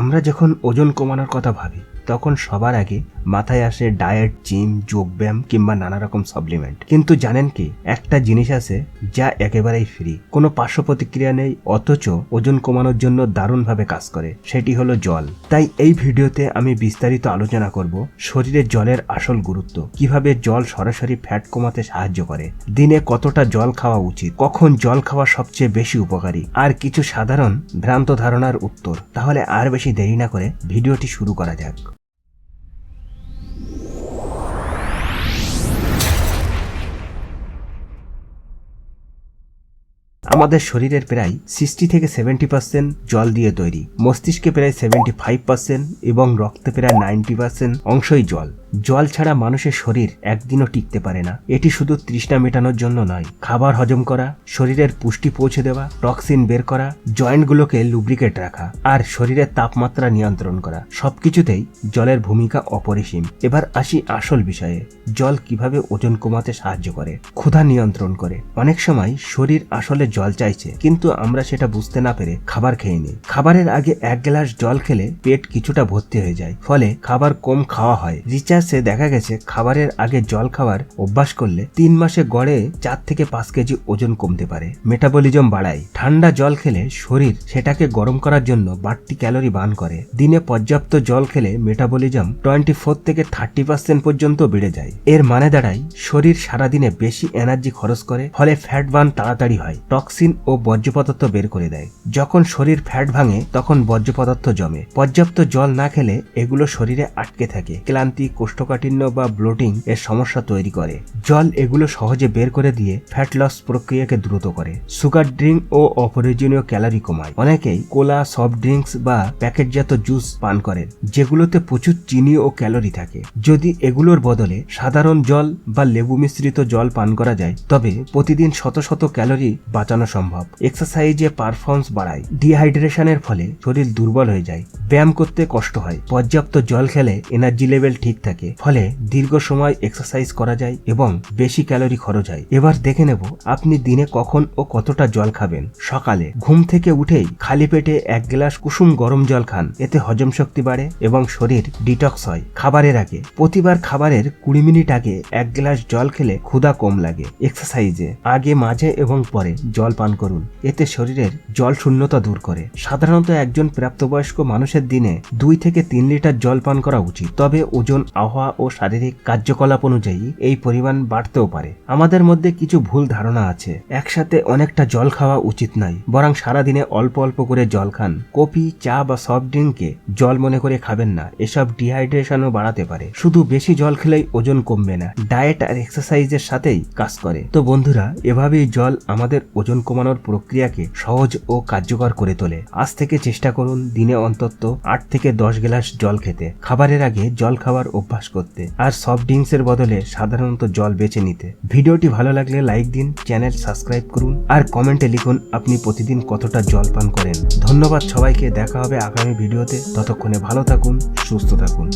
আমরা যখন ওজন কমানোর কথা ভাবি, তখন সবার আগে মাথায় আসে ডায়েট জিম যোগব্যায়াম কিংবা নানা রকম সাপ্লিমেন্ট কিন্তু জানেন কি, একটা জিনিস আছে যা একেবারেই ফ্রি কোনো পার্শ্ব প্রতিক্রিয়া নেই, অথচ ওজন কমানোর জন্য দারুণভাবে কাজ করে, সেটি হলো জল। তাই এই ভিডিওতে আমি বিস্তারিত আলোচনা করব শরীরে জলের আসল গুরুত্ব, কীভাবে জল সরাসরি ফ্যাট কমাতে সাহায্য করে, দিনে কতটা জল খাওয়া উচিত, কখন জল খাওয়া সবচেয়ে বেশি উপকারী, আর কিছু সাধারণ ভ্রান্ত ধারণার উত্তর। তাহলে আর বেশি দেরি না করে ভিডিওটি শুরু করা যাক। আমাদের শরীরের প্রায় সিক্সটি থেকে সেভেন্টি পার্সেন্ট জল দিয়ে তৈরি। মস্তিষ্কে প্রায় সেভেন্টি ফাইভ পার্সেন্ট এবং রক্তে প্রায় নাইনটি পার্সেন্ট অংশই জল। জল ছাড়া মানুষের শরীর একদিনও টিকতে পারে না। এটি শুধু তৃষ্ণা মেটানোর জন্য নয়। খাবার হজম করা, শরীরের পুষ্টি পৌঁছে দেওয়া, টক্সিন বের করা, জয়েন্টগুলোকে লুব্রিকেট রাখা, আর শরীরের তাপমাত্রা নিয়ন্ত্রণ করা, সবকিছুতেই জলের ভূমিকা অপরিসীম। এবার আসি আসল বিষয়ে, জল কীভাবে ওজন কমাতে সাহায্য করে, ক্ষুধা নিয়ন্ত্রণ করে। অনেক সময় শরীর আসলে জল চাইছে, কিন্তু আমরা সেটা বুঝতে না পেরে খাবার খেয়ে নিই। খাবারের আগে এক গ্লাস জল খেলে পেট কিছুটা ভর্তি হয়ে যায়, ফলে খাবার কম খাওয়া হয়। রিচার্জে দেখা গেছে খাবারের আগে জল খাওয়ার অভ্যাস করলে তিন মাসে গড়ে চার থেকে পাঁচ কেজি ওজন কমতে পারে। মেটাবলিজম বাড়ায়। ঠান্ডা জল খেলে শরীর সেটাকে গরম করার জন্য বাড়তি ক্যালোরি বার্ন করে। দিনে পর্যাপ্ত জল খেলে মেটাবলিজম টোয়েন্টি ফোর থেকে থার্টি পার্সেন্ট পর্যন্ত বেড়ে যায়। এর মানে দাঁড়ায়, শরীর সারাদিনে বেশি এনার্জি খরচ করে, ফলে ফ্যাট বার্ন তাড়াতাড়ি হয়, টক্সিন ও বর্জ্য পদার্থ বের করে দেয়। যখন শরীর ফ্যাট ভাঙে, তখন বর্জ্য পদার্থ জমে। পর্যাপ্ত জল না খেলে এগুলো শরীরে আটকে থাকে। ক্লান্তি কোষ্ঠকাঠিন্য বা ব্লোটিং এর সমস্যা তৈরি করে। জল এগুলো সহজে বের করে দিয়ে ফ্যাট লস প্রক্রিয়াকে দ্রুত করে। সুগার ড্রিঙ্ক ও অপ্রয়োজনীয় ক্যালোরি কমায়। অনেকেই কোলা সফট ড্রিঙ্কস বা প্যাকেটজাত জুস পান করেন, যেগুলোতে প্রচুর চিনি ও ক্যালোরি থাকে। যদি এগুলোর বদলে সাধারণ জল বা লেবু মিশ্রিত জল পান করা যায়, তবে প্রতিদিন শত শত ক্যালোরি বাঁচানো সম্ভব। এক্সারসাইজে পারফরমেন্স বাড়ায়। ডিহাইড্রেশনের ফলে শরীর দুর্বল হয়ে যায়। ব্যায়াম করতে কষ্ট হয়। পর্যাপ্ত জল খেলে এনার্জি লেভেল ঠিক থাকে। ফলে দীর্ঘ সময় এক্সারসাইজ করা যায় এবং বেশি ক্যালোরি খরচ হয়। এবার দেখে নেব আপনি দিনে কখন ও কতটা জল খাবেন। সকালে ঘুম থেকে উঠেই খালি পেটে এক গ্লাস কুসুম গরম জল খান। এতে হজম শক্তি বাড়ে এবং শরীর ডিটক্স হয়। খাবারের আগে, প্রতিবার খাবারের কুড়ি মিনিট আগে এক গ্লাস জল খেলে ক্ষুধা কম লাগে এক্সারসাইজে আগে, মাঝে এবং পরে জল পান করুন। এতে শরীরের জল শূন্যতা দূর করে। সাধারণত একজন প্রাপ্তবয়স্ক মানুষের দিনে দুই থেকে তিন লিটার জল পান করা উচিত। তবে ওজন আবহাওয়া ও শারীরিক কার্যকলাপ অনুযায়ী এই পরিমাণ বাড়তেও পারে। আমাদের মধ্যে কিছু ভুল ধারণা আছে। একসাথে অনেকটা জল খাওয়া উচিত নয়, বরং সারাদিনে অল্প অল্প করে জল খান। কফি, চা বা সফট ড্রিঙ্ককে জল মনে করে খাবেন না, এসব ডিহাইড্রেশনও বাড়াতে পারে। শুধু বেশি জল খেলেই ওজন কমবে না ডায়েট আর এক্সারসাইজের সাথেই কাজ করে। তো বন্ধুরা, এভাবেই জল আমাদের ওজন কমানোর প্রক্রিয়াকে সহজ ও কার্যকর করে তোলে। আজ থেকে চেষ্টা করুন দিনে অন্তত আট থেকে দশ গ্লাস জল খেতে। খাবারের আগে জল খাওয়ার অভ্যাস করতে আর সফট ড্রিঙ্কস এর বদলে সাধারণত জল বেছে নিতে। ভিডিওটি ভালো লাগলে লাইক দিন, চ্যানেল সাবস্ক্রাইব করুন আর কমেন্টে লিখুন আপনি প্রতিদিন কতটা জল পান করেন। ধন্যবাদ সবাইকে, দেখা হবে আগামী ভিডিওতে। ততক্ষণে ভালো থাকুন, সুস্থ থাকুন।